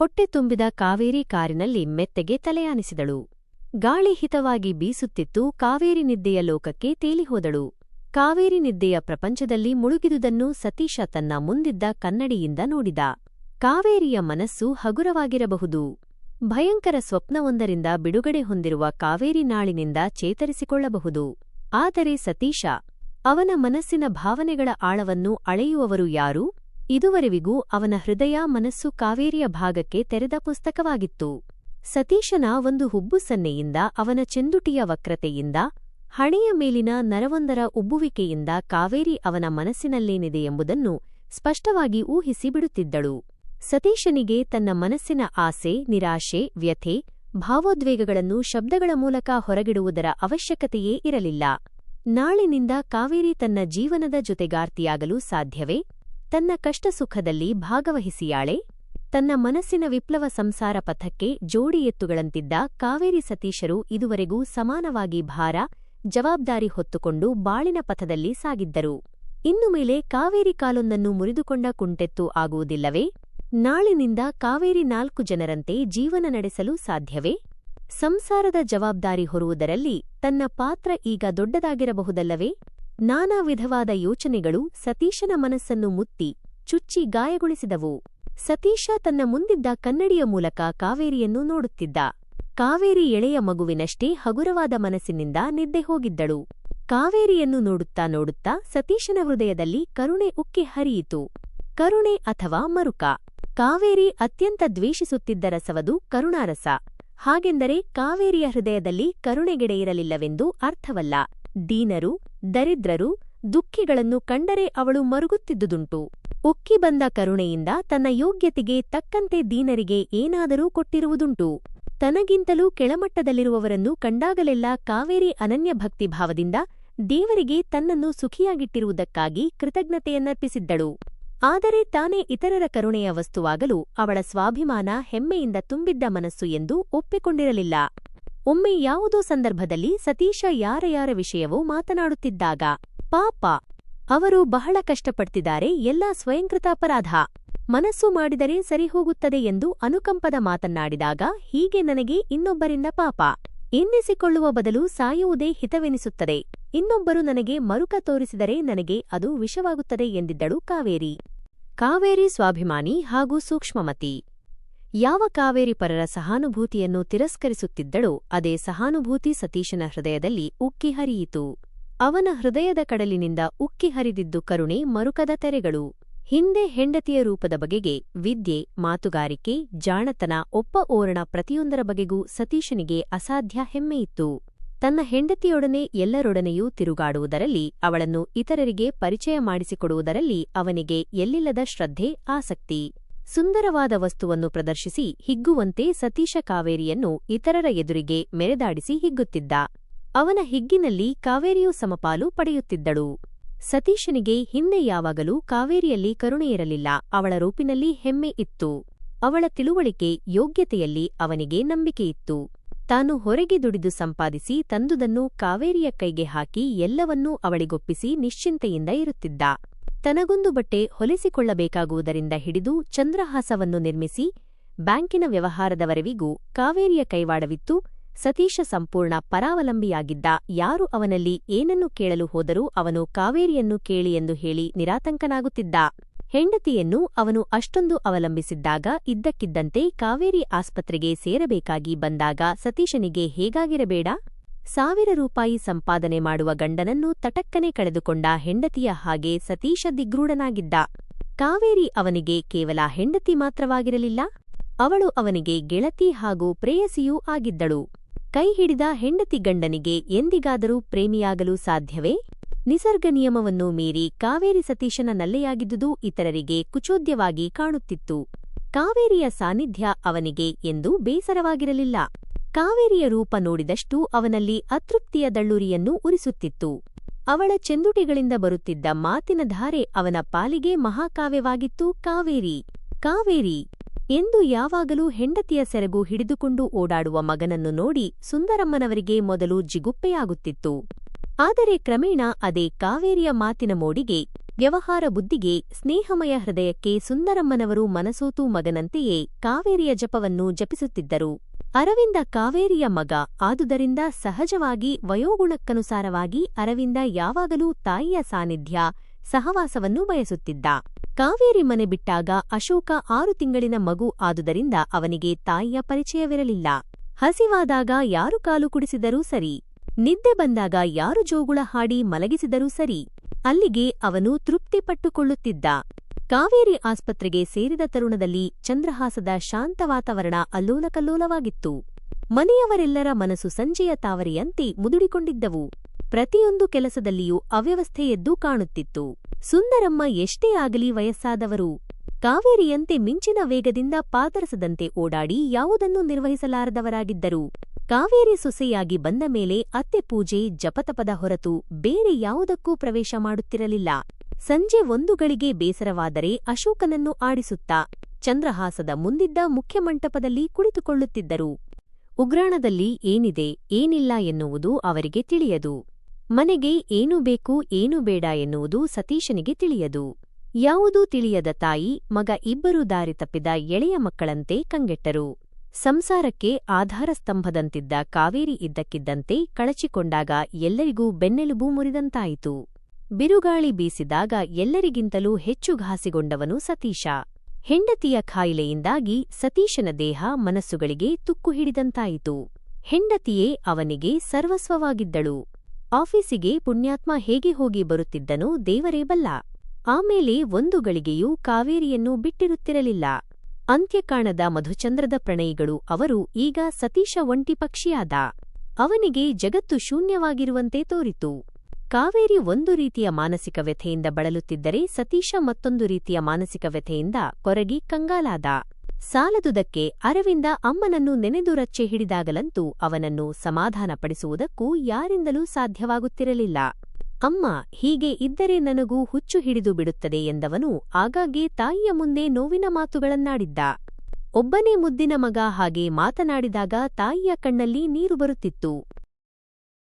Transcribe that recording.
ಹೊಟ್ಟೆ ತುಂಬಿದ ಕಾವೇರಿ ಕಾರಿನಲ್ಲಿ ಮೆತ್ತಗೆ ತಲೆಯಾನಿಸಿದಳು. ಗಾಳಿ ಹಿತವಾಗಿ ಬೀಸುತ್ತಿತ್ತು ಕಾವೇರಿ ನಿದ್ದೆಯ ಲೋಕಕ್ಕೆ ತೇಲಿಹೋದಳು ಕಾವೇರಿ ನಿದ್ದೆಯ ಪ್ರಪಂಚದಲ್ಲಿ ಮುಳುಗಿದುದನ್ನು ಸತೀಶ ತನ್ನ ಮುಂದಿದ್ದ ಕನ್ನಡಿಯಿಂದ ನೋಡಿದ. ಕಾವೇರಿಯ ಮನಸ್ಸು ಹಗುರವಾಗಿರಬಹುದು. ಭಯಂಕರ ಸ್ವಪ್ನವೊಂದರಿಂದ ಬಿಡುಗಡೆ ಹೊಂದಿರುವ ಕಾವೇರಿ ನಾಳಿನಿಂದ ಚೇತರಿಸಿಕೊಳ್ಳಬಹುದು. ಆದರೆ ಸತೀಶ, ಅವನ ಮನಸ್ಸಿನ ಭಾವನೆಗಳ ಆಳವನ್ನು ಅಳೆಯುವವರು ಯಾರು? ಇದುವರೆವಿಗೂ ಅವನ ಹೃದಯ ಮನಸ್ಸು ಕಾವೇರಿಯ ಭಾಗಕ್ಕೆ ತೆರೆದ ಪುಸ್ತಕವಾಗಿತ್ತು. ಸತೀಶನ ಒಂದು ಹುಬ್ಬು ಸನ್ನೆಯಿಂದ ಅವನ ಚೆಂದುಟಿಯ ವಕ್ರತೆಯಿಂದ, ಹಣೆಯ ಮೇಲಿನ ನರವೊಂದರ ಉಬ್ಬುವಿಕೆಯಿಂದ ಕಾವೇರಿ ಅವನ ಮನಸ್ಸಿನಲ್ಲೇನಿದೆ ಎಂಬುದನ್ನು ಸ್ಪಷ್ಟವಾಗಿ ಊಹಿಸಿ ಬಿಡುತ್ತಿದ್ದಳು ಸತೀಶನಿಗೆ ತನ್ನ ಮನಸ್ಸಿನ ಆಸೆ, ನಿರಾಶೆ, ವ್ಯಥೆ, ಭಾವೋದ್ವೇಗಗಳನ್ನು ಶಬ್ದಗಳ ಮೂಲಕ ಹೊರಗಿಡುವುದರ ಅವಶ್ಯಕತೆಯೇ ಇರಲಿಲ್ಲ. ನಾಳಿನಿಂದ ಕಾವೇರಿ ತನ್ನ ಜೀವನದ ಜೊತೆಗಾರ್ತಿಯಾಗಲು ಸಾಧ್ಯವೇ? ತನ್ನ ಕಷ್ಟ ಸುಖದಲ್ಲಿ ಭಾಗವಹಿಸಿಯಾಳೆ. ತನ್ನ ಮನಸ್ಸಿನ ವಿಪ್ಲವ ಸಂಸಾರ ಪಥಕ್ಕೆ ಜೋಡಿ ಎತ್ತುಗಳಂತಿದ್ದ ಕಾವೇರಿ ಸತೀಶರು ಇದುವರೆಗೂ ಸಮಾನವಾಗಿ ಭಾರ, ಜವಾಬ್ದಾರಿ ಹೊತ್ತುಕೊಂಡು ಬಾಳಿನ ಪಥದಲ್ಲಿ ಸಾಗಿದ್ದರು. ಇನ್ನು ಮೇಲೆ ಕಾವೇರಿ ಕಾಲೊಂದನ್ನು ಮುರಿದುಕೊಂಡ ಕುಂಟೆತ್ತು ಆಗುವುದಿಲ್ಲವೇ? ನಾಳಿನಿಂದ ಕಾವೇರಿ ನಾಲ್ಕು ಜನರಂತೆ ಜೀವನ ನಡೆಸಲು ಸಾಧ್ಯವೇ? ಸಂಸಾರದ ಜವಾಬ್ದಾರಿ ಹೊರುವುದರಲ್ಲಿ ತನ್ನ ಪಾತ್ರ ಈಗ ದೊಡ್ಡದಾಗಿರಬಹುದಲ್ಲವೇ? ನಾನಾ ವಿಧವಾದ ಯೋಚನೆಗಳು ಸತೀಶನ ಮನಸ್ಸನ್ನು ಮುತ್ತಿ ಚುಚ್ಚಿ ಗಾಯಗೊಳಿಸಿದವು. ಸತೀಶ ತನ್ನ ಮುಂದಿದ್ದ ಕನ್ನಡಿಯ ಮೂಲಕ ಕಾವೇರಿಯನ್ನು ನೋಡುತ್ತಿದ್ದ. ಕಾವೇರಿ ಎಳೆಯ ಮಗುವಿನಷ್ಟೇ ಹಗುರವಾದ ಮನಸ್ಸಿನಿಂದ ನಿದ್ದೆ ಹೋಗಿದ್ದಳು. ಕಾವೇರಿಯನ್ನು ನೋಡುತ್ತಾ ನೋಡುತ್ತಾ ಸತೀಶನ ಹೃದಯದಲ್ಲಿ ಕರುಣೆ ಉಕ್ಕಿ ಹರಿಯಿತು. ಕರುಣೆ ಅಥವಾ ಮರುಕ. ಕಾವೇರಿ ಅತ್ಯಂತ ದ್ವೇಷಿಸುತ್ತಿದ್ದ ರಸವದು ಕರುಣಾರಸ. ಹಾಗೆಂದರೆ ಕಾವೇರಿಯ ಹೃದಯದಲ್ಲಿ ಕರುಣೆಗೆಡೆಯಿರಲಿಲ್ಲವೆಂದು ಅರ್ಥವಲ್ಲ. ದೀನರು ದರಿದ್ರರು ದುಃಖಿಗಳನ್ನು ಕಂಡರೆ ಅವಳು ಮರುಗುತ್ತಿದ್ದುದುಂಟು. ಉಕ್ಕಿ ಬಂದ ಕರುಣೆಯಿಂದ ತನ್ನ ಯೋಗ್ಯತೆಗೆ ತಕ್ಕಂತೆ ದೀನರಿಗೆ ಏನಾದರೂ ಕೊಟ್ಟಿರುವುದುಂಟು. ತನಗಿಂತಲೂ ಕೆಳಮಟ್ಟದಲ್ಲಿರುವವರನ್ನು ಕಂಡಾಗಲೆಲ್ಲ ಕಾವೇರಿ ಅನನ್ಯ ಭಕ್ತಿಭಾವದಿಂದ ದೇವರಿಗೆ ತನ್ನನ್ನು ಸುಖಿಯಾಗಿಟ್ಟಿರುವುದಕ್ಕಾಗಿ ಕೃತಜ್ಞತೆಯನ್ನರ್ಪಿಸಿದ್ದಳು. ಆದರೆ ತಾನೇ ಇತರರ ಕರುಣೆಯ ವಸ್ತುವಾಗಲು ಅವಳ ಸ್ವಾಭಿಮಾನ ಹೆಮ್ಮೆಯಿಂದ ತುಂಬಿದ್ದ ಮನಸ್ಸು ಎಂದು ಒಪ್ಪಿಕೊಂಡಿರಲಿಲ್ಲ. ಒಮ್ಮೆ ಯಾವುದೋ ಸಂದರ್ಭದಲ್ಲಿ ಸತೀಶ ಯಾರ ಯಾರ ವಿಷಯವೂ ಮಾತನಾಡುತ್ತಿದ್ದಾಗ, ಪಾಪ, ಅವರು ಬಹಳ ಕಷ್ಟಪಡ್ತಿದ್ದಾರೆ, ಎಲ್ಲ ಸ್ವಯಂಕೃತ ಅಪರಾಧ ಮನಸ್ಸು ಮಾಡಿದರೆ ಸರಿಹೋಗುತ್ತದೆ ಎಂದು ಅನುಕಂಪದ ಮಾತನ್ನಾಡಿದಾಗ, ಹೀಗೆ ನನಗೆ ಇನ್ನೊಬ್ಬರಿಂದ ಪಾಪ. ಎನ್ನಿಸಿಕೊಳ್ಳುವ ಬದಲು ಸಾಯುವುದೇ ಹಿತವೆನಿಸುತ್ತದೆ. ಇನ್ನೊಬ್ಬರು ನನಗೆ ಮರುಕ ತೋರಿಸಿದರೆ ನನಗೆ ಅದು ವಿಷವಾಗುತ್ತದೆ ಎಂದಿದ್ದಳು ಕಾವೇರಿ. ಕಾವೇರಿ ಸ್ವಾಭಿಮಾನಿ ಹಾಗೂ ಸೂಕ್ಷ್ಮಮತಿ. ಯಾವ ಕಾವೇರಿ ಪರರ ಸಹಾನುಭೂತಿಯನ್ನು ತಿರಸ್ಕರಿಸುತ್ತಿದ್ದಳೋ ಅದೇ ಸಹಾನುಭೂತಿ ಸತೀಶನ ಹೃದಯದಲ್ಲಿ ಉಕ್ಕಿ ಹರಿಯಿತು. ಅವನ ಹೃದಯದ ಕಡಲಿನಿಂದ ಉಕ್ಕಿ ಹರಿದಿದ್ದು ಕರುಣೆ ಮರುಕದ ತೆರೆಗಳು. ಹಿಂದೆ ಹೆಂಡತಿಯ ರೂಪದ ಬಗೆಗೆ ವಿದ್ಯೆ, ಮಾತುಗಾರಿಕೆ, ಜಾಣತನ, ಒಪ್ಪ ಓರಣ ಪ್ರತಿಯೊಂದರ ಬಗೆಗೂ ಸತೀಶನಿಗೆ ಅಸಾಧ್ಯ ಹೆಮ್ಮೆಯಿತ್ತು ತನ್ನ ಹೆಂಡತಿಯೊಡನೆ ಎಲ್ಲರೊಡನೆಯೂ ತಿರುಗಾಡುವುದರಲ್ಲಿ, ಅವಳನ್ನು ಇತರರಿಗೆ ಪರಿಚಯ ಮಾಡಿಸಿಕೊಡುವುದರಲ್ಲಿ ಅವನಿಗೆ ಎಲ್ಲಿಲ್ಲದ ಶ್ರದ್ಧೆ, ಆಸಕ್ತಿ. ಸುಂದರವಾದ ವಸ್ತುವನ್ನು ಪ್ರದರ್ಶಿಸಿ ಹಿಗ್ಗುವಂತೆ ಸತೀಶ ಕಾವೇರಿಯನ್ನು ಇತರರ ಎದುರಿಗೆ ಮೆರೆದಾಡಿಸಿ ಹಿಗ್ಗುತ್ತಿದ್ದ. ಅವನ ಹಿಗ್ಗಿನಲ್ಲಿ ಕಾವೇರಿಯು ಸಮಪಾಲು ಪಡೆಯುತ್ತಿದ್ದಳು. ಸತೀಶನಿಗೆ ಹಿಂದೆ ಯಾವಾಗಲೂ ಕಾವೇರಿಯಲ್ಲಿ ಕರುಣೆಯಿರಲಿಲ್ಲ ಅವಳ ರೂಪಿನಲ್ಲಿ ಹೆಮ್ಮೆ ಇತ್ತು. ಅವಳ ತಿಳುವಳಿಕೆ ಯೋಗ್ಯತೆಯಲ್ಲಿ ಅವನಿಗೆ ನಂಬಿಕೆಯಿತ್ತು ತಾನು ಹೊರಗೆ ದುಡಿದು ಸಂಪಾದಿಸಿ ತಂದುದನ್ನು ಕಾವೇರಿಯ ಕೈಗೆ ಹಾಕಿ ಎಲ್ಲವನ್ನೂ ಅವಳಿಗೊಪ್ಪಿಸಿ ನಿಶ್ಚಿಂತೆಯಿಂದ ಇರುತ್ತಿದ್ದ. ತನಗೊಂದು ಬಟ್ಟೆ ಹೊಲಿಸಿಕೊಳ್ಳಬೇಕಾಗುವುದರಿಂದ ಹಿಡಿದು ಚಂದ್ರಹಾಸವನ್ನು ನಿರ್ಮಿಸಿ ಬ್ಯಾಂಕಿನ ವ್ಯವಹಾರದವರೆವಿಗೂ ಕಾವೇರಿಯ ಕೈವಾಡವಿತ್ತು. ಸತೀಶ ಸಂಪೂರ್ಣ ಪರಾವಲಂಬಿಯಾಗಿದ್ದ ಯಾರು ಅವನಲ್ಲಿ ಏನನ್ನು ಕೇಳಲು ಹೋದರೂ ಅವನು ಕಾವೇರಿಯನ್ನು ಕೇಳಿ ಎಂದು ಹೇಳಿ ನಿರಾತಂಕನಾಗುತ್ತಿದ್ದ. ಹೆಂಡತಿಯನ್ನು ಅವನು ಅಷ್ಟೊಂದು ಅವಲಂಬಿಸಿದ್ದಾಗ ಇದ್ದಕ್ಕಿದ್ದಂತೆ ಕಾವೇರಿ ಆಸ್ಪತ್ರೆಗೆ ಸೇರಬೇಕಾಗಿ ಬಂದಾಗ ಸತೀಶನಿಗೆ ಹೇಗಾಗಿರಬೇಡ? ಸಾವಿರ ರೂಪಾಯಿ ಸಂಪಾದನೆ ಮಾಡುವ ಗಂಡನನ್ನು ತಟಕ್ಕನೆ ಕಳೆದುಕೊಂಡ ಹೆಂಡತಿಯ ಹಾಗೆ ಸತೀಶ ದಿಗ್ರೂಢನಾಗಿದ್ದ. ಕಾವೇರಿ ಅವನಿಗೆ ಕೇವಲ ಹೆಂಡತಿ ಮಾತ್ರವಾಗಿರಲಿಲ್ಲ, ಅವಳು ಅವನಿಗೆ ಗೆಳತಿ ಹಾಗೂ ಪ್ರೇಯಸಿಯೂ ಆಗಿದ್ದಳು. ಕೈ ಹಿಡಿದ ಹೆಂಡತಿ ಗಂಡನಿಗೆ ಎಂದಿಗಾದರೂ ಪ್ರೇಮಿಯಾಗಲು ಸಾಧ್ಯವೇ? ನಿಸರ್ಗ ನಿಯಮವನ್ನು ಮೀರಿ ಕಾವೇರಿ ಸತೀಶನ ನಲ್ಲೆಯಾಗಿದ್ದುದು ಇತರರಿಗೆ ಕುಚೋದ್ಯವಾಗಿ ಕಾಣುತ್ತಿತ್ತು. ಕಾವೇರಿಯ ಸಾನ್ನಿಧ್ಯ ಅವನಿಗೆ ಎಂದು ಬೇಸರವಾಗಿರಲಿಲ್ಲ. ಕಾವೇರಿಯ ರೂಪ ನೋಡಿದಷ್ಟೂ ಅವನಲ್ಲಿ ಅತೃಪ್ತಿಯ ದಳ್ಳುರಿಯನ್ನು ಉರಿಸುತ್ತಿತ್ತು. ಅವಳ ಚೆಂದುಟಿಗಳಿಂದ ಬರುತ್ತಿದ್ದ ಮಾತಿನ ಧಾರೆ ಅವನ ಪಾಲಿಗೆ ಮಹಾಕಾವ್ಯವಾಗಿತ್ತು. ಕಾವೇರಿ ಕಾವೇರಿ ಎಂದು ಯಾವಾಗಲೂ ಹೆಂಡತಿಯ ಸೆರಗು ಹಿಡಿದುಕೊಂಡು ಓಡಾಡುವ ಮಗನನ್ನು ನೋಡಿ ಸುಂದರಮ್ಮನವರಿಗೆ ಮೊದಲು ಜಿಗುಪ್ಪೆಯಾಗುತ್ತಿತ್ತು. ಆದರೆ ಕ್ರಮೇಣ ಅದೇ ಕಾವೇರಿಯ ಮಾತಿನ ಮೋಡಿಗೆ ವ್ಯವಹಾರ ಬುದ್ಧಿಗೆ ಸ್ನೇಹಮಯ ಹೃದಯಕ್ಕೆ ಸುಂದರಮ್ಮನವರು ಮನಸೋತು ಮಗನಂತೆಯೇ ಕಾವೇರಿಯ ಜಪವನ್ನು ಜಪಿಸುತ್ತಿದ್ದರು. ಅರವಿಂದ ಕಾವೇರಿಯ ಮಗ ಆದುದರಿಂದ ಸಹಜವಾಗಿ ವಯೋಗುಣಕ್ಕನುಸಾರವಾಗಿ ಅರವಿಂದ ಯಾವಾಗಲೂ ತಾಯಿಯ ಸಾನ್ನಿಧ್ಯ, ಸಹವಾಸವನ್ನು ಬಯಸುತ್ತಿದ್ದ. ಕಾವೇರಿ ಮನೆ ಬಿಟ್ಟಾಗ ಅಶೋಕ ಆರು ತಿಂಗಳಿನ ಮಗು ಆದುದರಿಂದ ಅವನಿಗೆ ತಾಯಿಯ ಪರಿಚಯವಿರಲಿಲ್ಲ. ಹಸಿವಾದಾಗ ಯಾರು ಕಾಲು ಕುಡಿಸಿದರೂ ಸರಿ, ನಿದ್ದೆ ಬಂದಾಗ ಯಾರು ಜೋಗುಳ ಹಾಡಿ ಮಲಗಿಸಿದರೂ ಸರಿ ಅಲ್ಲಿಗೆ ಅವನು ತೃಪ್ತಿಪಟ್ಟುಕೊಳ್ಳುತ್ತಿದ್ದ. ಕಾವೇರಿ ಆಸ್ಪತ್ರೆಗೆ ಸೇರಿದ ತರುಣದಲ್ಲಿ ಚಂದ್ರಹಾಸದ ಶಾಂತ ವಾತಾವರಣ ಅಲ್ಲೋಲಕಲ್ಲೋಲವಾಗಿತ್ತು. ಮನೆಯವರೆಲ್ಲರ ಮನಸ್ಸು ಸಂಜೆಯ ತಾವರೆಯಂತೆ ಮುದುಡಿಕೊಂಡಿದ್ದವು. ಪ್ರತಿಯೊಂದು ಕೆಲಸದಲ್ಲಿಯೂ ಅವ್ಯವಸ್ಥೆ ಎದ್ದು ಕಾಣುತ್ತಿತ್ತು. ಸುಂದರಮ್ಮ ಎಷ್ಟೇ ಆಗಲಿ ವಯಸ್ಸಾದವರು. ಕಾವೇರಿಯಂತೆ ಮಿಂಚಿನ ವೇಗದಿಂದ ಪಾದರಸದಂತೆ ಓಡಾಡಿ ಯಾವುದನ್ನೂ ನಿರ್ವಹಿಸಲಾರದವರಾಗಿದ್ದರು. ಕಾವೇರಿ ಸೊಸೆಯಾಗಿ ಬಂದ ಮೇಲೆ ಅತ್ತೆ ಪೂಜೆ, ಜಪತಪದ ಹೊರತು ಬೇರೆ ಯಾವುದಕ್ಕೂ ಪ್ರವೇಶ ಮಾಡುತ್ತಿರಲಿಲ್ಲ. ಸಂಜೆ ಒಂದು ಗಳಿಗೆ ಬೇಸರವಾದರೆ ಅಶೋಕನನ್ನು ಆಡಿಸುತ್ತಾ ಚಂದ್ರಹಾಸದ ಮುಂದಿದ್ದ ಮುಖ್ಯಮಂಟಪದಲ್ಲಿ ಕುಳಿತುಕೊಳ್ಳುತ್ತಿದ್ದರು. ಉಗ್ರಾಣದಲ್ಲಿ ಏನಿದೆ, ಏನಿಲ್ಲ ಎನ್ನುವುದು ಅವರಿಗೆ ತಿಳಿಯದು. ಮನೆಗೆ ಏನು ಬೇಕು, ಏನು ಬೇಡ ಎನ್ನುವುದು ಸತೀಶನಿಗೆ ತಿಳಿಯದು. ಯಾವುದೂ ತಿಳಿಯದ ತಾಯಿ ಮಗ ಇಬ್ಬರೂ ದಾರಿ ತಪ್ಪಿದ ಎಳೆಯ ಮಕ್ಕಳಂತೆ ಕಂಗೆಟ್ಟರು. ಸಂಸಾರಕ್ಕೆ ಆಧಾರಸ್ತಂಭದಂತಿದ್ದ ಕಾವೇರಿ ಇದ್ದಕ್ಕಿದ್ದಂತೆ ಕಳಚಿಕೊಂಡಾಗ ಎಲ್ಲರಿಗೂ ಬೆನ್ನೆಲುಬು ಮುರಿದಂತಾಯಿತು. ಬಿರುಗಾಳಿ ಬೀಸಿದಾಗ ಎಲ್ಲರಿಗಿಂತಲೂ ಹೆಚ್ಚು ಘಾಸಿಗೊಂಡವನು ಸತೀಶ. ಹೆಂಡತಿಯ ಖಾಯಿಲೆಯಿಂದಾಗಿ ಸತೀಶನ ದೇಹ ಮನಸ್ಸುಗಳಿಗೆ ತುಕ್ಕು ಹಿಡಿದಂತಾಯಿತು. ಹೆಂಡತಿಯೇ ಅವನಿಗೆ ಸರ್ವಸ್ವವಾಗಿದ್ದಳು. ಆಫೀಸಿಗೆ ಪುಣ್ಯಾತ್ಮ ಹೇಗೆ ಹೋಗಿ ಬರುತ್ತಿದ್ದನೋ ದೇವರೇ ಬಲ್ಲ. ಆಮೇಲೆ ಒಂದು ಗಳಿಗೆಯೂ ಕಾವೇರಿಯನ್ನು ಬಿಟ್ಟಿರುತ್ತಿರಲಿಲ್ಲ. ಅಂತ್ಯಕಾಣದ ಮಧುಚಂದ್ರದ ಪ್ರಣಯಿಗಳು ಅವರು ಈಗ ಸತೀಶ ಒಂಟಿ ಪಕ್ಷಿಯಾದ. ಅವನಿಗೆ ಜಗತ್ತು ಶೂನ್ಯವಾಗಿರುವಂತೆ ತೋರಿತು. ಕಾವೇರಿ ಒಂದು ರೀತಿಯ ಮಾನಸಿಕ ವ್ಯಥೆಯಿಂದ ಬಳಲುತ್ತಿದ್ದರೆ ಸತೀಶ ಮತ್ತೊಂದು ರೀತಿಯ ಮಾನಸಿಕ ವ್ಯಥೆಯಿಂದ ಕೊರಗಿ ಕಂಗಾಲಾದ. ಸಾಲದುದಕ್ಕೆ ಅರವಿಂದ ಅಮ್ಮನನ್ನು ನೆನೆದು ರಚ್ಚೆ ಹಿಡಿದಾಗಲಂತೂ ಅವನನ್ನು ಸಮಾಧಾನಪಡಿಸುವುದಕ್ಕೂ ಯಾರಿಂದಲೂ ಸಾಧ್ಯವಾಗುತ್ತಿರಲಿಲ್ಲ. ಅಮ್ಮ, ಹೀಗೆ ಇದ್ದರೆ ನನಗೂ ಹುಚ್ಚು ಹಿಡಿದು ಬಿಡುತ್ತದೆ ಎಂದವನು ಆಗಾಗ್ಗೆ ತಾಯಿಯ ಮುಂದೆ ನೋವಿನ ಮಾತುಗಳನ್ನಾಡಿದ್ದ. ಒಬ್ಬನೇ ಮುದ್ದಿನ ಮಗ ಹಾಗೆ ಮಾತನಾಡಿದಾಗ ತಾಯಿಯ ಕಣ್ಣಲ್ಲಿ ನೀರು ಬರುತ್ತಿತ್ತು.